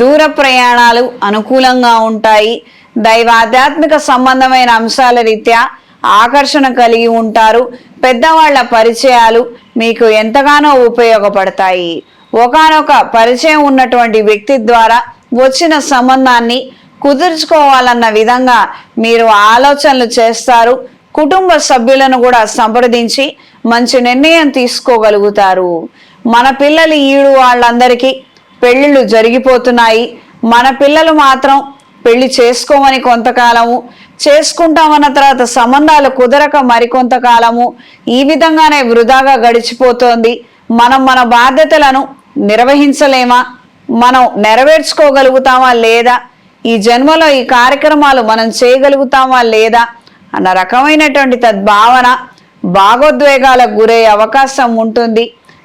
దూర ప్రయాణాలు అనుకూలంగా ఉంటాయి. దైవ ఆధ్యాత్మిక సంబంధమైన అంశాల రీత్యా ఆకర్షణ కలిగి ఉంటారు. పెద్దవాళ్ళ పరిచయాలు మీకు ఎంతగానో ఉపయోగపడతాయి. ఒకానొక పరిచయం ఉన్నటువంటి వ్యక్తి ద్వారా వచ్చిన సంబంధాన్ని కుదుర్చుకోవాలన్న విధంగా మీరు ఆలోచనలు చేస్తారు. కుటుంబ సభ్యులను కూడా సంప్రదించి మంచి నిర్ణయం తీసుకోగలుగుతారు. మన పిల్లలు ఈడు వాళ్ళందరికీ పెళ్ళిళ్ళు జరిగిపోతున్నాయి. మన పిల్లలు మాత్రం పెళ్ళి చేసుకోమని కొంతకాలము చేసుకుంటామన్న తర్వాత సంబంధాలు కుదరక మరికొంతకాలము ఈ విధంగానే వృధాగా గడిచిపోతోంది. మనం మన బాధ్యతలను నిర్వహించలేమా? మనం నెరవేర్చుకోగలుగుతామా లేదా? ఈ జన్మలో ఈ కార్యక్రమాలు మనం చేయగలుగుతామా లేదా? అన్న రకమైనటువంటి తద్భావన భాగోద్వేగాలకు గురయ్యే అవకాశం ఉంటుంది.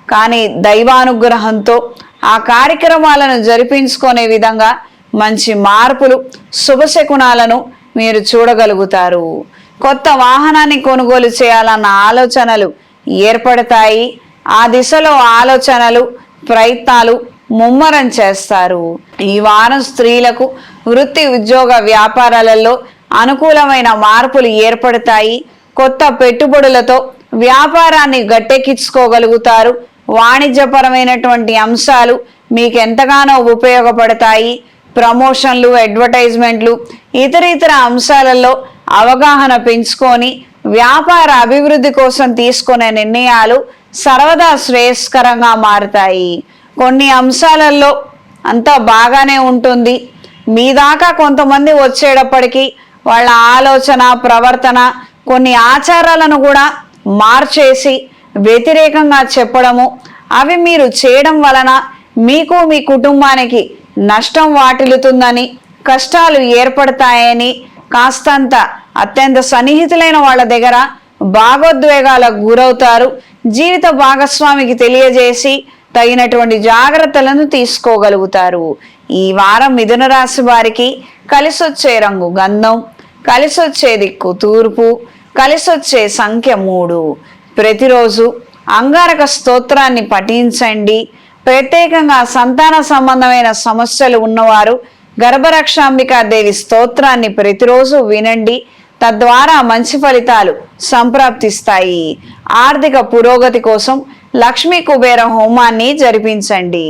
కానీ దైవానుగ్రహంతో ఆ కార్యక్రమాలను జరిపించుకునే విధంగా మంచి మార్పులు శుభశకునాలను మీరు చూడగలుగుతారు. కొత్త వాహనాన్ని కొనుగోలు చేయాలన్న ఆలోచనలు ఏర్పడతాయి. ఆ దిశలో ఆలోచనలు ప్రయత్నాలు ముమ్మరం చేస్తారు. ఈ వారం స్త్రీలకు వృత్తి ఉద్యోగ వ్యాపారాలలో అనుకూలమైన మార్పులు ఏర్పడతాయి. కొత్త పెట్టుబడులతో వ్యాపారాన్ని గట్టెక్కించుకోగలుగుతారు. వాణిజ్యపరమైనటువంటి అంశాలు మీకు ఎంతగానో ఉపయోగపడతాయి. ప్రమోషన్లు అడ్వర్టైజ్మెంట్లు ఇతర ఇతర అంశాలలో అవగాహన పెంచుకొని వ్యాపార అభివృద్ధి కోసం తీసుకునే నిర్ణయాలు సర్వదా శ్రేయస్కరంగా మారుతాయి. కొన్ని అంశాలలో అంతా బాగానే ఉంటుంది. మీ దాకా కొంతమంది వచ్చేటప్పటికీ వాళ్ళ ఆలోచన ప్రవర్తన కొన్ని ఆచారాలను కూడా మార్చేసి వ్యతిరేకంగా చెప్పడము. అవి మీరు చేయడం వలన మీకు మీ కుటుంబానికి నష్టం వాటిల్లుతుందని కష్టాలు ఏర్పడతాయని కాస్తంత అత్యంత సన్నిహితులైన వాళ్ళ దగ్గర భాగోద్వేగాలకు గురవుతారు. జీవిత భాగస్వామికి తెలియజేసి తగినటువంటి జాగ్రత్తలను తీసుకోగలుగుతారు. ఈ వారం మిథున రాశి వారికి కలిసొచ్చే రంగు గంధం కలిసొచ్చే దిక్కు తూర్పు కలిసొచ్చే సంఖ్య మూడు. ప్రతిరోజు అంగారక స్తోత్రాన్ని పఠించండి. ప్రత్యేకంగా సంతాన సంబంధమైన సమస్యలు ఉన్నవారు గర్భరక్షాంబికా దేవి స్తోత్రాన్ని ప్రతిరోజు వినండి. తద్వారా మంచి ఫలితాలు సంప్రాప్తిస్తాయి. ఆర్థిక పురోగతి కోసం లక్ష్మీ కుబేర హోమాన్ని జరిపించండి.